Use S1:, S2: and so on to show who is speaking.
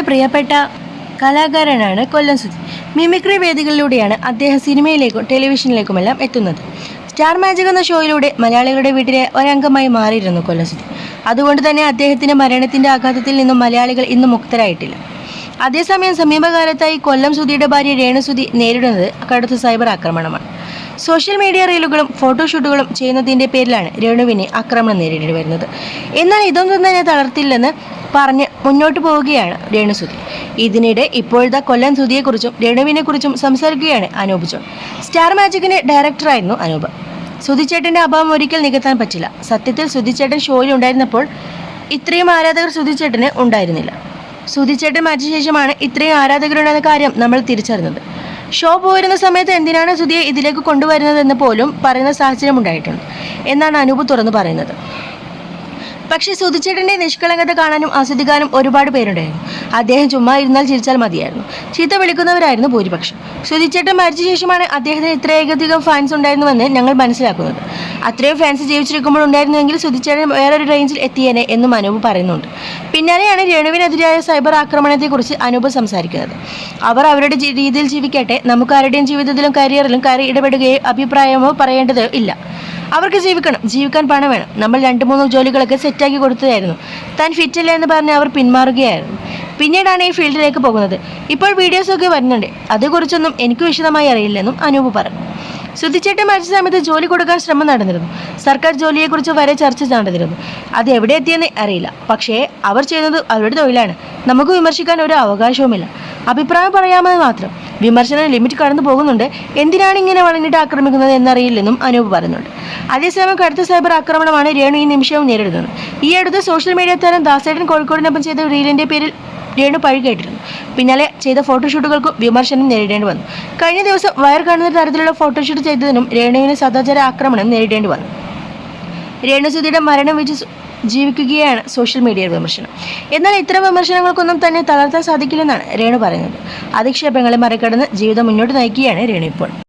S1: പ്രിയപ്പെട്ട കലാകാരനാണ് കൊല്ലം സുധി. മിമിക്രി വേദികളിലൂടെയാണ് അദ്ദേഹം സിനിമയിലേക്കും ടെലിവിഷനിലേക്കുമെല്ലാം എത്തുന്നത്. സ്റ്റാർ മാജിക് എന്ന ഷോയിലൂടെ മലയാളികളുടെ വീട്ടിലെ ഒരംഗമായി മാറിയിരുന്നു കൊല്ലം സുധി. അതുകൊണ്ട് തന്നെ അദ്ദേഹത്തിന്റെ മരണത്തിന്റെ ആഘാതത്തിൽ നിന്നും മലയാളികൾ ഇന്നും മുക്തരായിട്ടില്ല. അതേസമയം സമീപകാലത്തായി കൊല്ലം സുധിയുടെ ഭാര്യ രേണുസുധി നേരിടുന്നത് കടുത്ത സൈബർ ആക്രമണമാണ്. സോഷ്യൽ മീഡിയ റീലുകളും ഫോട്ടോഷൂട്ടുകളും ചെയ്യുന്നതിന്റെ പേരിലാണ് രേണുവിനെ ആക്രമണം നേരിടേണ്ടി വരുന്നത്. എന്നാൽ ഇതൊന്നും തന്നെ തളർത്തില്ലെന്ന് പറഞ്ഞ് മുന്നോട്ട് പോവുകയാണ് രേണുസുധി ഇതിനിടെ ഇപ്പോഴത്തെ കൊല്ലം സുധിയെക്കുറിച്ചും രേണുവിനെക്കുറിച്ചും സംസാരിക്കുകയാണ് അനൂപ് ജോൺ. സ്റ്റാർ മാജിക്കിന് ഡയറക്ടറായിരുന്നു അനൂപ്. സുതിച്ചേട്ടന്റെ അഭാവം ഒരിക്കൽ നികത്താൻ പറ്റില്ല. സത്യത്തിൽ സുധിച്ചേട്ടൻ ഷോയിൽ ഉണ്ടായിരുന്നപ്പോൾ ഇത്രയും ആരാധകർ സുധിച്ചേട്ടന് ഉണ്ടായിരുന്നില്ല. സുധിച്ചേട്ടൻ മരിച്ച ശേഷമാണ് ഇത്രയും ആരാധകരുണ്ടെന്ന കാര്യം നമ്മൾ തിരിച്ചറിഞ്ഞത്. ഷോ പോയിരുന്ന സമയത്ത് എന്തിനാണ് സുധിയെ ഇതിലേക്ക് കൊണ്ടുവരുന്നതെന്ന് പോലും പറയുന്ന സാഹചര്യം ഉണ്ടായിട്ടുണ്ട്. എന്നാണ് അനൂപ് തുറന്നു പറയുന്നത്. പക്ഷേ സുധിച്ചേട്ടന്റെ നിഷ്കളങ്കത കാണാനും ആസ്വദിക്കാനും ഒരുപാട് പേരുണ്ടായിരുന്നു. അദ്ദേഹം ചുമ്മാ ഇരുന്നാൽ ചിരിച്ചാൽ മതിയായിരുന്നു. ചീത്ത വിളിക്കുന്നവരായിരുന്നു ഭൂരിപക്ഷം. സുധിച്ചേട്ടൻ മരിച്ച ശേഷമാണ് അദ്ദേഹത്തിന് ഇത്രയധികം ഫാൻസ് ഉണ്ടായിരുന്നുവെന്ന് ഞങ്ങൾ മനസ്സിലാക്കുന്നത്. അത്രയും ഫാൻസ് ജീവിച്ചിരിക്കുമ്പോൾ ഉണ്ടായിരുന്നുവെങ്കിൽ സുധിച്ചേട്ടൻ വേറൊരു റേഞ്ചിൽ എത്തിയേനെ എന്നും അനൂപ് പറയുന്നുണ്ട്. പിന്നാലെയാണ് രേണുവിനെതിരായ സൈബർ ആക്രമണത്തെക്കുറിച്ച് അനൂപ് സംസാരിക്കുന്നത്. അവർ അവരുടെ രീതിയിൽ ജീവിക്കട്ടെ നമുക്ക് ആരുടെയും ജീവിതത്തിലും കരിയറിലും കയറി ഇടപെടുകയോ അഭിപ്രായമോ പറയേണ്ടതോ ഇല്ല. അവർക്ക് ജീവിക്കണം. ജീവിക്കാൻ പണം വേണം. നമ്മൾ രണ്ട് മൂന്ന് ജോലികളൊക്കെ സെറ്റാക്കി കൊടുത്തതായിരുന്നു. താൻ ഫിറ്റില്ല എന്ന് പറഞ്ഞ് അവർ പിന്മാറുകയായിരുന്നു. പിന്നീടാണ് ഈ ഫീൽഡിലേക്ക് പോകുന്നത്. ഇപ്പോൾ വീഡിയോസൊക്കെ വരുന്നുണ്ട്. അതേക്കുറിച്ചൊന്നും എനിക്ക് വിശദമായി അറിയില്ലെന്നും അനൂപ് പറഞ്ഞു. ശ്രുതിച്ചേട്ടൻ മരിച്ച സമയത്ത് ജോലി കൊടുക്കാൻ ശ്രമം നടന്നിരുന്നു. സർക്കാർ ജോലിയെക്കുറിച്ച് വരെ ചർച്ച നടന്നിരുന്നു. അത് എവിടെ എത്തിയെന്ന് അറിയില്ല. പക്ഷേ അവർ ചെയ്യുന്നത് അവരുടെ തൊഴിലാണ്. നമുക്ക് വിമർശിക്കാൻ ഒരു അവകാശവുമില്ല. അഭിപ്രായം പറയാമെന്ന് മാത്രം. വിമർശനം ലിമിറ്റ് കടന്നു പോകുന്നുണ്ട്. എന്തിനാണ് ഇങ്ങനെ വളഞ്ഞിട്ട് ആക്രമിക്കുന്നത് എന്നറിയില്ലെന്നും അനൂപ് പറയുന്നുണ്ട്. അതേസമയം കടുത്ത സൈബർ ആക്രമണമാണ് രേണു ഈ നിമിഷവും നേരിടുന്നത്. ഈ അടുത്ത് സോഷ്യൽ മീഡിയ താരം ദാസേട്ടൻ കോഴിക്കോടിനൊപ്പം ചെയ്ത റീലിന്റെ പേരിൽ രേണു പഴി കേട്ടിരുന്നു പിന്നാലെ ചെയ്ത ഫോട്ടോഷൂട്ടുകൾക്കും വിമർശനം നേരിടേണ്ടി വന്നു. കഴിഞ്ഞ ദിവസം വയർ കാണുന്ന തരത്തിലുള്ള ഫോട്ടോഷൂട്ട് ചെയ്തതിനും രേണുവിന് സദാചാര ആക്രമണം നേരിടേണ്ടി വന്നു. രേണുസുതിയുടെ മരണം വെച്ച് ജീവിക്കുകയാണ് സോഷ്യൽ മീഡിയ വിമർശനം. എന്നാൽ ഇത്തരം വിമർശനങ്ങൾക്കൊന്നും തന്നെ തളർത്താൻ സാധിക്കില്ലെന്നാണ് രേണു പറയുന്നത്. അധിക്ഷേപങ്ങളെ മറികടന്ന് ജീവിതം മുന്നോട്ട് നയിക്കുകയാണ് രേണു ഇപ്പോൾ.